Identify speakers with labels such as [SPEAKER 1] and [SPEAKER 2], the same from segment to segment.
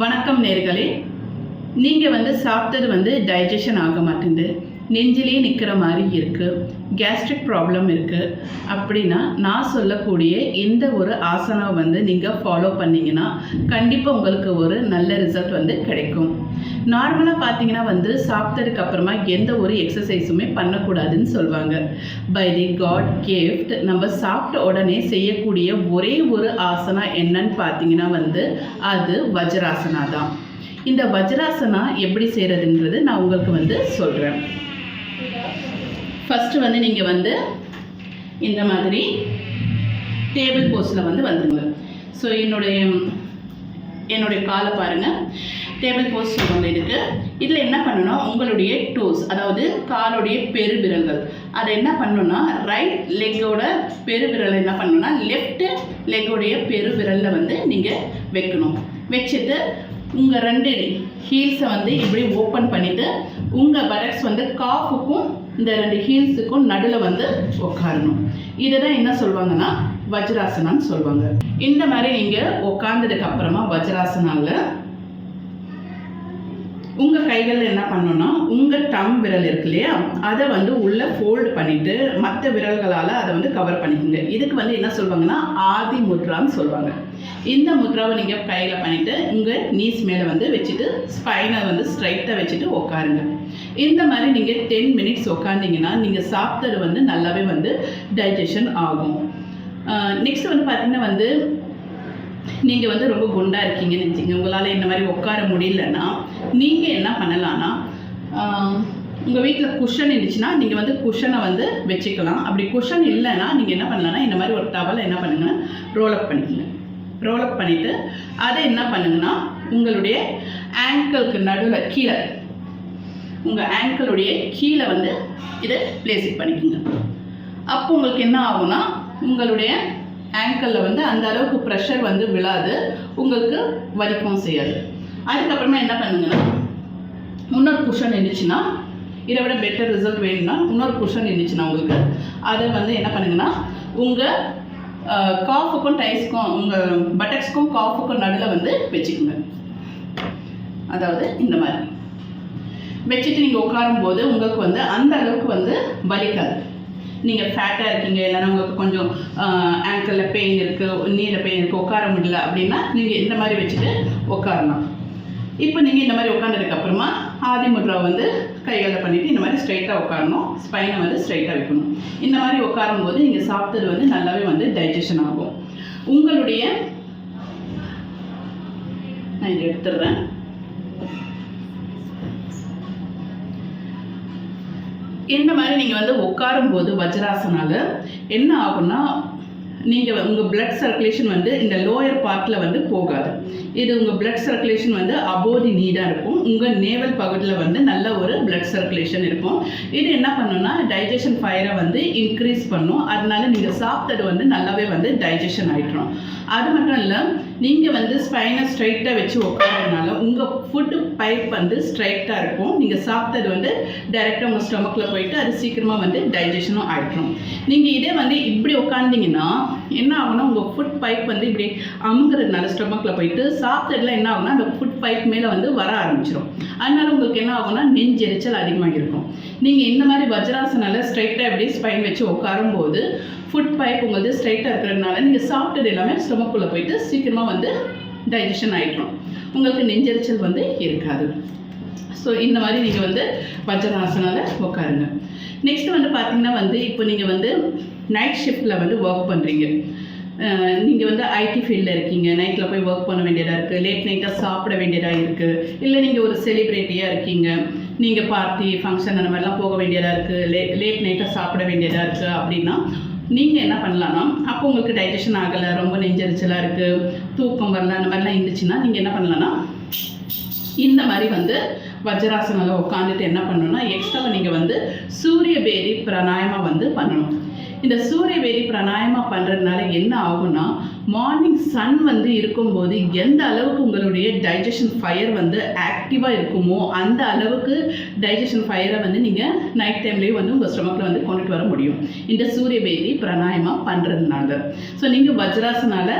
[SPEAKER 1] வணக்கம் நேர்களே. நீங்கள் வந்து சாப்பிட்டது வந்து டைஜஷன் ஆக மாட்டேங்குது. நெஞ்சிலே நிற்கிற மாதிரி இருக்குது கேஸ்ட்ரிக் ப்ராப்ளம் இருக்குது அப்படின்னா நான் சொல்லக்கூடிய எந்த ஒரு ஆசனம் வந்து நீங்கள் ஃபாலோ பண்ணிங்கன்னா கண்டிப்பாக உங்களுக்கு ஒரு நல்ல ரிசல்ட் வந்து கிடைக்கும். நார்மலாக பார்த்தீங்கன்னா வந்து சாப்பிட்டதுக்கு அப்புறமா எந்த ஒரு எக்ஸசைஸுமே பண்ணக்கூடாதுன்னு சொல்லுவாங்க பை தி காட் கிஃப்ட் நம்ம சாப்பிட்ட உடனே செய்யக்கூடிய ஒரே ஒரு ஆசனா என்னன்னு பார்த்தீங்கன்னா வந்து அது வஜ்ராசனா தான். இந்த வஜ்ராசனா எப்படி செய்கிறதுன்றது நான் உங்களுக்கு வந்து சொல்கிறேன் ஃபஸ்ட்டு வந்து நீங்கள் வந்து இந்த மாதிரி டேபிள் போஸில் வந்து வந்துடுங்க ஸோ என்னுடைய என்னுடைய காலை பாருங்கள் டேபிள் போஸ்ட் ஒன்று இருக்குது இதில் என்ன பண்ணணும் உங்களுடைய டோஸ் அதாவது காலுடைய பெருவிரல்கள். அதை என்ன பண்ணணும்னா ரைட் லெக்கோட பெருவிரலை என்ன பண்ணணும்னா லெஃப்ட் லெக்கோடைய பெருவிரலில் வந்து நீங்கள் வைக்கணும். வச்சுட்டு உங்கள் ரெண்டு ஹீல்ஸை வந்து இப்படி ஓப்பன் பண்ணிவிட்டு உங்கள் பட்டக்ஸ் வந்து காஃபுக்கும் இந்த ரெண்டு ஹீல்ஸுக்கும் நடுவில் வந்து உட்காரணும் இதை தான் என்ன சொல்லுவாங்கன்னா வஜ்ராசனான்னு சொல்லுவாங்க இந்த மாதிரி நீங்கள் உட்காந்ததுக்கு அப்புறமா வஜ்ராசனாவில் உங்கள் கைகளில் என்ன பண்ணணும்னா உங்கள் டம் விரல் இருக்கு இல்லையா? அதை வந்து உள்ளே ஃபோல்டு பண்ணிவிட்டு மற்ற விரல்களால் அதை வந்து கவர் பண்ணிக்கோங்க. இதுக்கு வந்து என்ன சொல்லுவாங்கன்னா ஆதி முத்ரான்னு சொல்லுவாங்க இந்த முத்ராவை நீங்கள் கையில் பண்ணிவிட்டு உங்கள் நீஸ் மேலே வந்து வச்சுட்டு ஸ்பைனை வந்து ஸ்ட்ரைட்டாக வச்சுட்டு உட்காருங்க இந்த மாதிரி நீங்கள் டென் மினிட்ஸ் உட்காந்திங்கன்னா நீங்கள் சாப்பிட்டது வந்து நல்லாவே வந்து டைஜஷன் ஆகும். நெக்ஸ்ட் வந்து பார்த்திங்கன்னா வந்து நீங்கள் வந்து ரொம்ப குண்டாக இருக்கீங்கன்னு நினச்சிங்க உங்களால் இந்த மாதிரி உட்கார முடியலன்னா நீங்கள் என்ன பண்ணலான்னா உங்கள் வீட்டில் குஷன் இருந்துச்சுன்னா நீங்கள் வந்து குஷனை வந்து வச்சுக்கலாம். அப்படி குஷன் இல்லைன்னா நீங்கள் என்ன பண்ணலான்னா இந்த மாதிரி ஒரு டவலை என்ன பண்ணுங்கன்னா ரோலப் பண்ணிக்கங்க. ரோலப் பண்ணிவிட்டு அதை என்ன பண்ணுங்கன்னா உங்களுடைய ஆங்கிளுக்கு நடுவில் கீழே உங்கள் ஆங்கிளுடைய கீழே வந்து இதை பிளேஸ் பண்ணிக்கோங்க. அப்போ உங்களுக்கு என்ன ஆகும்னா உங்களுடைய ஆங்கிளில் வந்து அந்த அளவுக்கு ப்ரெஷர் வந்து விழாது உங்களுக்கு வலிக்கவும் செய்யாது. அதுக்கப்புறமா என்ன பண்ணுங்கன்னா இன்னொரு குஷன் இருந்துச்சுன்னா இதை விட பெட்டர் ரிசல்ட் வேணும்னா இன்னொரு குஷன் இருந்துச்சுன்னா உங்களுக்கு அதை வந்து என்ன பண்ணுங்கன்னா உங்கள் காஃபுக்கும் டைஸ்க்கும் உங்கள் பட்டக்ஸ்க்கும் காஃபுக்கும் நடுவில் வந்து வச்சுக்கோங்க. அதாவது இந்த மாதிரி. வச்சுட்டு நீங்கள் உட்காரும் போது உங்களுக்கு வந்து அந்த அளவுக்கு வந்து வலிக்காது. நீங்கள் ஃபேட்டாக இருக்கீங்க இல்லைன்னா உங்களுக்கு கொஞ்சம் ஆங்கிளில் பெயின் இருக்குது நீரில் பெயின் இருக்குது உட்கார முடியல அப்படின்னா நீங்கள் இந்த மாதிரி வச்சுட்டு உட்காரலாம் இப்போ நீங்கள் இந்த மாதிரி உட்காந்ததுக்கப்புறமா ஆதி முத்ரா வந்து கைகளை பண்ணிவிட்டு இந்த மாதிரி ஸ்ட்ரைட்டாக உட்காரணும். ஸ்பைனை வந்து ஸ்ட்ரைட்டாக வைக்கணும். இந்த மாதிரி உட்காரும் போது நீங்கள் சாப்பிட்டது வந்து நல்லாவே வந்து டைஜஷன் ஆகும். உங்களுடைய நான் இதை எடுத்துடுறேன். இந்த மாதிரி நீங்கள் வந்து உட்காரும்போது வஜ்ராசனால என்ன ஆகும்னா நீங்கள் உங்கள் பிளட் சர்க்குலேஷன் வந்து இந்த லோயர் பார்ட்டில் வந்து போகாது. இது உங்கள் பிளட் சர்க்குலேஷன் வந்து அபோதி நீடாக இருக்கும். உங்கள் நேவல் பகுதியில் வந்து நல்ல ஒரு பிளட் சர்க்குலேஷன் இருக்கும். இது என்ன பண்ணுன்னா டைஜஷன் ஃபயரை வந்து இன்க்ரீஸ் பண்ணும். அதனால நீங்கள் சாப்பிட்டது வந்து நல்லாவே வந்து டைஜஷன் ஆகிட்டுரும் அது மட்டும் இல்லை நீங்கள் வந்து ஸ்பைனை ஸ்ட்ரைட்டாக வச்சு உட்காரதுனால உங்கள் ஃபுட்டு பைப் வந்து ஸ்ட்ரைட்டாக இருக்கும். நீங்கள் சாப்பிட்டது வந்து டைரெக்டாக உங்கள் ஸ்டொமக்கில் போயிட்டு அது சீக்கிரமாக வந்து டைஜஷனும் ஆகிடும் நீங்கள் இதே வந்து இப்படி உட்காந்திங்கன்னா என்ன ஆகுனா உங்கள் ஃபுட் பைப் வந்து இப்படி அமுங்கிறதுனால ஸ்டொமக்கில் போயிட்டு சாப்பிட்டதுல என்ன ஆகுனா அந்த ஃபுட் பைப் மேலே வந்து வர ஆரம்பிச்சிடும் அதனால உங்களுக்கு என்ன ஆகும்னா நெஞ்செரிச்சல் அதிகமாக இருக்கும் நீங்கள் இந்த மாதிரி வஜ்ராசனால ஸ்ட்ரைட்டாக இப்படி ஸ்பைன் வச்சு உட்காரும்போது ஃபுட் பைப் உங்களுக்கு ஸ்ட்ரைட்டாக இருக்கிறதுனால நீங்கள் சாப்பிட்டது எல்லாமே ஸ்டொமக்குள்ளே போயிட்டு சீக்கிரமாக வந்து டைஜஷன் ஆகிடும் உங்களுக்கு நெஞ்செரிச்சல் வந்து இருக்காது. ஸோ இந்த மாதிரி நீங்கள் வந்து வஜ்ராசனால் உட்காருங்க. நெக்ஸ்ட் வந்து பார்த்தீங்கன்னா வந்து இப்போ நீங்கள் வந்து நைட் ஷிஃப்ட்டில் வந்து ஒர்க் பண்ணுறீங்க நீங்கள் வந்து ஐடி ஃபீல்டில் இருக்கீங்க நைட்டில் போய் ஒர்க் பண்ண வேண்டியதாக இருக்குது லேட் நைட்டாக சாப்பிட வேண்டியதாக இருக்குது இல்லை நீங்கள் ஒரு செலிப்ரிட்டியாக இருக்கீங்க நீங்கள் பார்ட்டி ஃபங்க்ஷன் அந்த மாதிரிலாம் போக வேண்டியதாக இருக்குது லே லேட் நைட்டாக சாப்பிட வேண்டியதாக இருக்குது அப்படின்னா நீங்கள் என்ன பண்ணலாம்னா அப்போ உங்களுக்கு டைஜஷன் ஆகலை ரொம்ப நெஞ்சரிச்சலாக இருக்குது தூக்கம் வரல அந்த மாதிரிலாம் இருந்துச்சுன்னா நீங்கள் என்ன பண்ணலாம்னா இந்த மாதிரி வந்து வஜ்ராசனில் உட்காந்துட்டு என்ன பண்ணணும்னா எக்ஸ்ட்ராவை நீங்கள் வந்து சூரிய பேரி பிராணாயமாக வந்து பண்ணணும். இந்த சூரிய பேரி பிராணாயமாக பண்ணுறதுனால என்ன ஆகும்னா மார்னிங் சன் வந்து இருக்கும்போது எந்த அளவுக்கு உங்களுடைய டைஜஷன் ஃபயர் வந்து ஆக்டிவாக இருக்குமோ அந்த அளவுக்கு டைஜஷன் ஃபயரை வந்து நீங்கள் நைட் டைம்லேயும் வந்து உங்கள் ஸ்டொமக்கில் வந்து கொண்டுட்டு வர முடியும். இந்த சூரிய பேரி பிராணாயமாக பண்ணுறதுனால ஸோ நீங்கள் வஜ்ராசனால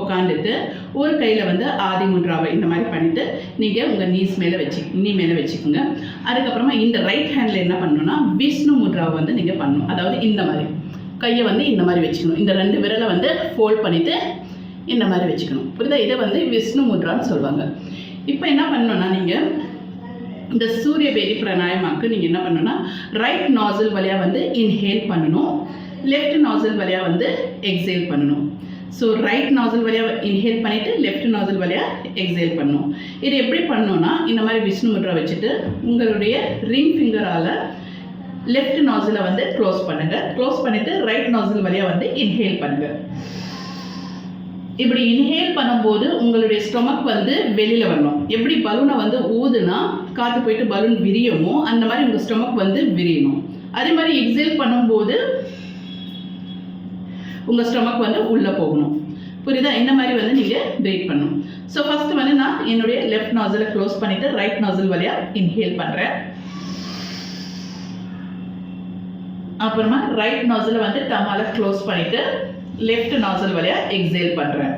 [SPEAKER 1] உக்காந்துட்டு ஒரு கையில் வந்து ஆதி முன்றாவை இந்த மாதிரி பண்ணிவிட்டு நீங்கள் உங்கள் நீஸ் மேலே வச்சு நீ மேலே வச்சுக்கோங்க. அதுக்கப்புறமா இந்த ரைட் ஹேண்டில் என்ன பண்ணணும்னா விஷ்ணு முன்றாவை வந்து நீங்கள் பண்ணணும். அதாவது இந்த மாதிரி. கையை வந்து இந்த மாதிரி வச்சுக்கணும். இந்த ரெண்டு விரலை வந்து ஃபோல்ட் பண்ணிவிட்டு இந்த மாதிரி வச்சுக்கணும். புரியுதா? இதை வந்து விஷ்ணு முத்ரான்னு சொல்லுவாங்க இப்போ என்ன பண்ணணும்னா நீங்கள் இந்த சூரிய பேதி பிராணாயமாக்கு நீங்கள் என்ன பண்ணணும்னா ரைட் நாசில் வழியாக வந்து இன்ஹேல் பண்ணணும். லெஃப்ட் நாசில் வழியாக வந்து எக்ஸேல் பண்ணணும். ஸோ ரைட் நாசில் வழியாக இன்ஹேல் பண்ணிவிட்டு லெஃப்ட் நாசில் வழியாக எக்ஸேல் பண்ணணும். இது எப்படி பண்ணணும்னா இந்த மாதிரி விஷ்ணு முட்ரா வச்சுட்டு உங்களுடைய ரிங் ஃபிங்கரால் லெஃப்ட் நாசிலை வந்து க்ளோஸ் பண்ணுங்க. க்ளோஸ் பண்ணிவிட்டு ரைட் நாசில் வழியாக வந்து இன்ஹேல் பண்ணுங்க. இப்படி இன்ஹேல் பண்ணும்போது உங்களுடைய ஸ்டொமக் வந்து வெளியில் வரணும். எப்படி பலூனை வந்து ஊதுனா காற்று போயிட்டு பலூன் விரியமோ அந்த மாதிரி உங்கள் ஸ்டொமக் வந்து விரியணும். அதே மாதிரி எக்ஸேல் பண்ணும்போது உங்கள் ஸ்டொமக் வந்து உள்ளே போகணும். புரியுதா? இந்த மாதிரி வந்து நீங்கள் பிரேக் பண்ணணும். ஸோ ஃபஸ்ட்டு வந்து நான் என்னுடைய லெஃப்ட் நாசிலை க்ளோஸ் பண்ணிவிட்டு ரைட் நாசில் வழியாக இன்ஹேல் பண்ணுறேன் அப்புறமா ரைட் நாசில் வந்து டம்மால் க்ளோஸ் பண்ணிவிட்டு லெஃப்ட் நாசல் வழியாக எக்ஸேல் பண்ணுறேன்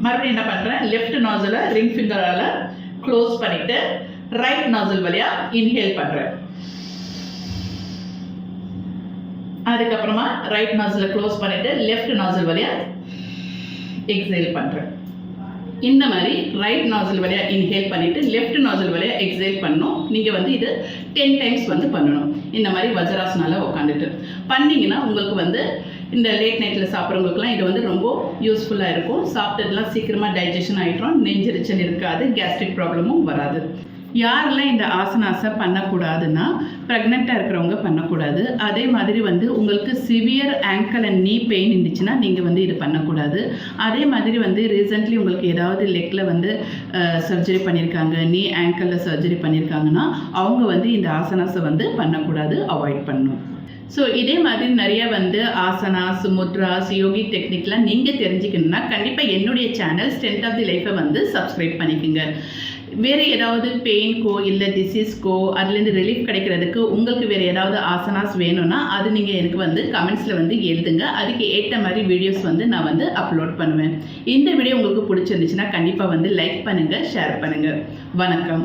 [SPEAKER 1] மறுபடியும் என்ன பண்ணுறேன் லெஃப்ட் நாசலை ரிங் ஃபிங்கரால் க்ளோஸ் பண்ணிவிட்டு ரைட் நாசல் வழியாக இன்ஹேல் பண்ணுறேன் அதுக்கப்புறமா ரைட் நாசலை க்ளோஸ் பண்ணிவிட்டு லெஃப்ட் நாசல் வழியாக எக்ஸேல் பண்ணுறேன் இந்த மாதிரி ரைட் நாசில் வழியாக இன்ஹேல் பண்ணிவிட்டு லெஃப்ட் நாசில் வழியாக எக்ஸேல் பண்ணணும். நீங்கள் வந்து இது டென் டைம்ஸ் வந்து பண்ணணும். இந்த மாதிரி வஜ்ராசனால உட்காந்துட்டு பண்ணிங்கன்னா உங்களுக்கு வந்து இந்த லேட் நைட்டில் சாப்பிட்றவங்களுக்குலாம் இது வந்து ரொம்ப யூஸ்ஃபுல்லாக இருக்கும். சாப்பிட்டதுலாம் சீக்கிரமாக டைஜஷன் ஆகிட்டோம் நெஞ்சரிச்சல் இருக்காது. கேஸ்ட்ரிக் ப்ராப்ளமும் வராது. யாரெல்லாம் இந்த ஆசனாஸை பண்ணக்கூடாதுன்னா ப்ரெக்னெண்ட்டாக இருக்கிறவங்க பண்ணக்கூடாது. அதே மாதிரி வந்து உங்களுக்கு severe ankle and knee pain இருந்துச்சுன்னா நீங்கள் வந்து இது பண்ணக்கூடாது. அதே மாதிரி வந்து ரீசெண்ட்லி உங்களுக்கு ஏதாவது லெக்கில் வந்து சர்ஜரி பண்ணியிருக்காங்க நீ ஆங்கிளில் சர்ஜரி பண்ணியிருக்காங்கன்னா அவங்க வந்து இந்த ஆசனாஸை வந்து பண்ணக்கூடாது அவாய்ட் பண்ணணும். ஸோ இதே மாதிரி நிறைய வந்து ஆசனாஸ் முத்ராஸ் யோகி டெக்னிக்லாம் நீங்கள் தெரிஞ்சுக்கணுன்னா கண்டிப்பாக என்னுடைய சேனல் ஸ்ட்ரென்த் ஆஃப் தி லைஃப்பை வந்து சப்ஸ்கிரைப் பண்ணிக்கோங்க. வேறு ஏதாவது பெயின்க்கோ இல்லை டிசீஸ்க்கோ அதுலேருந்து ரிலீஃப் கிடைக்கிறதுக்கு உங்களுக்கு வேறு ஏதாவது ஆசனாஸ் வேணும்னா அது நீங்கள் எனக்கு வந்து கமெண்ட்ஸில் வந்து எழுதுங்க. அதுக்கு ஏற்ற மாதிரி வீடியோஸ் வந்து நான் வந்து அப்லோட் பண்ணுவேன். இந்த வீடியோ உங்களுக்கு பிடிச்சிருந்துச்சுன்னா கண்டிப்பாக வந்து லைக் பண்ணுங்கள் ஷேர் பண்ணுங்கள் வணக்கம்.